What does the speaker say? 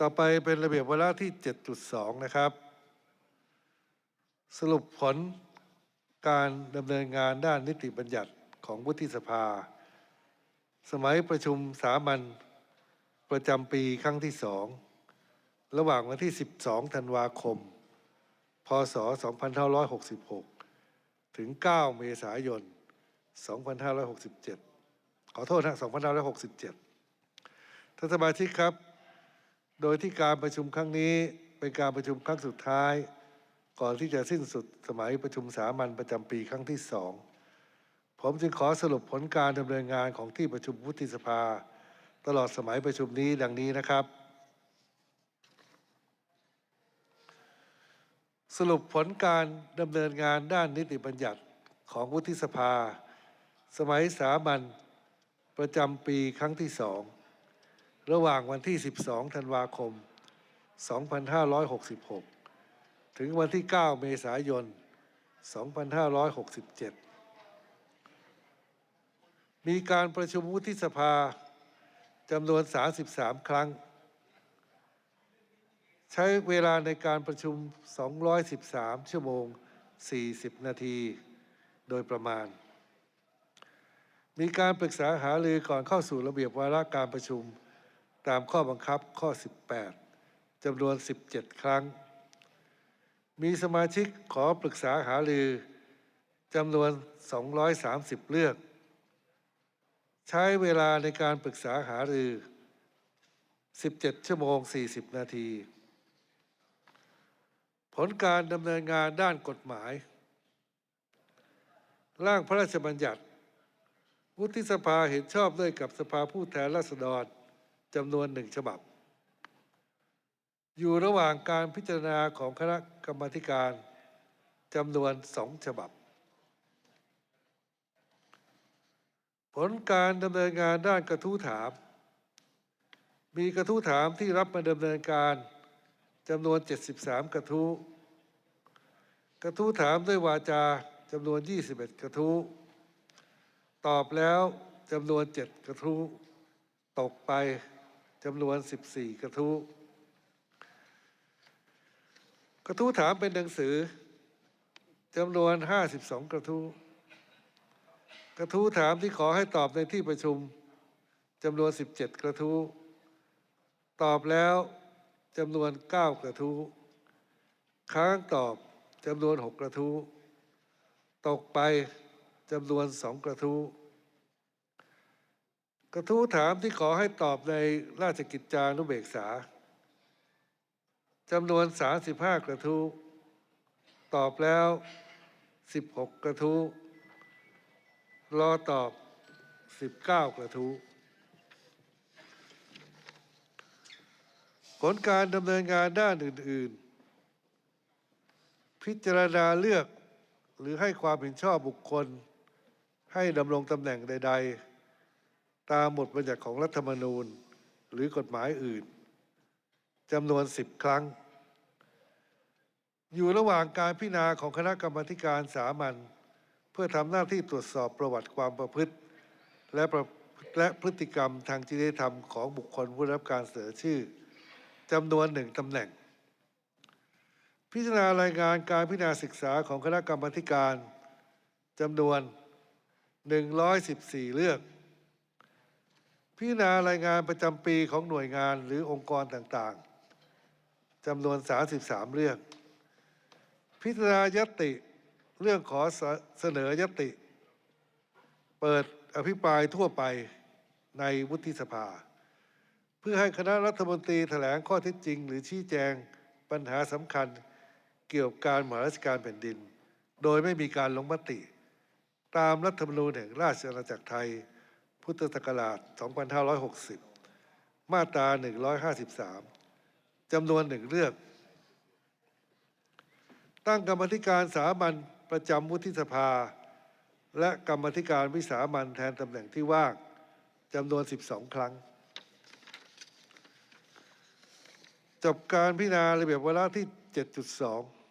ต่อไปเป็นระเบียบวาระที่ 7.2 นะครับ สรุปผลการดำเนินงานด้านนิติบัญญัติของวุฒิสภา สมัยประชุมสามัญประจำปีครั้งที่สองระหว่างวันที่ 12 ธันวาคม พศ 2566 ถึง 9 เมษายน 2567 ขอโทษนะ 2567 ท่านสมาชิกครับ โดยที่การประชุมครั้งนี้เป็นการประชุมครั้งสุดท้าย ก่อนที่จะสิ้นสุดสมัยประชุมสามัญประจำปีครั้งที่สองผมจึงขอสรุปผลการดำเนินงานของที่ประชุมวุฒิสภา ตลอดสมัยประชุมนี้ดังนี้นะครับ สรุปผลการดำเนินงานด้านนิติบัญญัติของวุฒิสภา สมัยสามัญประจำปีครั้งที่สอง ระหว่างวันที่ 12 ธันวาคม 2566 ถึงวันที่ 9 เมษายน 2567 มีการประชุมวุฒิสภาจำนวน 33 ครั้ง ใช้เวลาในการประชุม 213 ชั่วโมง 40 นาที โดยประมาณ มีการปรึกษาหารือก่อนเข้าสู่ระเบียบวาระการประชุม ตามข้อบังคับข้อ 18จำนวน 17 ครั้ง มีสมาชิกขอปรึกษาหารือจำนวน 230 เรื่อง ใช้เวลาในการปรึกษาหารือ 17 ชั่วโมง 40 นาที ผลการดำเนินงานด้านกฎหมาย ร่างพระราชบัญญัติ วุฒิสภาเห็นชอบด้วยกับสภาผู้แทนราษฎร จำนวนหนึ่งฉบับ อยู่ระหว่างการพิจารณาของคณะกรรมการจำนวนสองฉบับ ผลการดำเนินงานด้านกระทู้ถาม มีกระทู้ถามที่รับมาดำเนินการจำนวน 73 กระทู้ กระทู้ถามด้วยวาจาจำนวน 21 กระทู้ ตอบแล้วจำนวน 7 กระทู้ ตกไป จำนวน 14 กระทู้ กระทู้ถามเป็นหนังสือจำนวน 52 กระทู้ กระทู้ถามที่ขอให้ตอบในที่ประชุมจำนวน 17 กระทู้ ตอบแล้วจำนวน 9 กระทู้ ค้างตอบจำนวน 6 กระทู้ ตกไปจำนวน 2 กระทู้ กระทู้ถามที่ขอให้ตอบในราชกิจจานุเบกษาจำนวน 35 กระทู้ตอบแล้ว 16 กระทู้รอตอบ 19 กระทู้ผลการดำเนินงานด้านอื่น ๆ พิจารณาเลือกหรือให้ความเห็นชอบบุคคล ให้ดำรงตำแหน่งใด ๆ ตามบทบัญญัติของรัฐธรรมนูญหรือกฎหมายอื่นจำนวน10ครั้ง อยู่ระหว่างการพิจารณาของคณะกรรมการสามัญเพื่อทำหน้าที่ตรวจสอบประวัติความประพฤติ และประและพฤติกรรมทางจริยธรรมของบุคคลผู้รับการเสนอชื่อจำนวนหนึ่งตำแหน่ง พิจารณารายงานการพิจารณาศึกษาของคณะกรรมการจำนวน 114 เรื่อง พิจารณารายงานประจำปีของหน่วยงานหรือองค์กรต่างๆจำนวน 33 เรื่อง พิจารณายตติเรื่องขอเสนอยตติ เปิดอภิปรายทั่วไปในวุฒิสภา เพื่อให้คณะรัฐมนตรีแถลงข้อเท็จจริง หรือชี้แจงปัญหาสำคัญเกี่ยวกับการบริหารราชการแผ่นดิน โดยไม่มีการลงมติ ตามรัฐธรรมนูญแห่งราชอาณาจักรไทย พุทธศักราช 2560 มาตรา 153 จำนวนหนึ่งเรื่องตั้งกรรมธิการสามัญประจำวุฒิสภา และกรรมธิการวิสามัญแทนตำแหน่งที่ว่างจำนวน 12 ครั้ง จบการพิจารณาระเบียบวาระที่ 7.2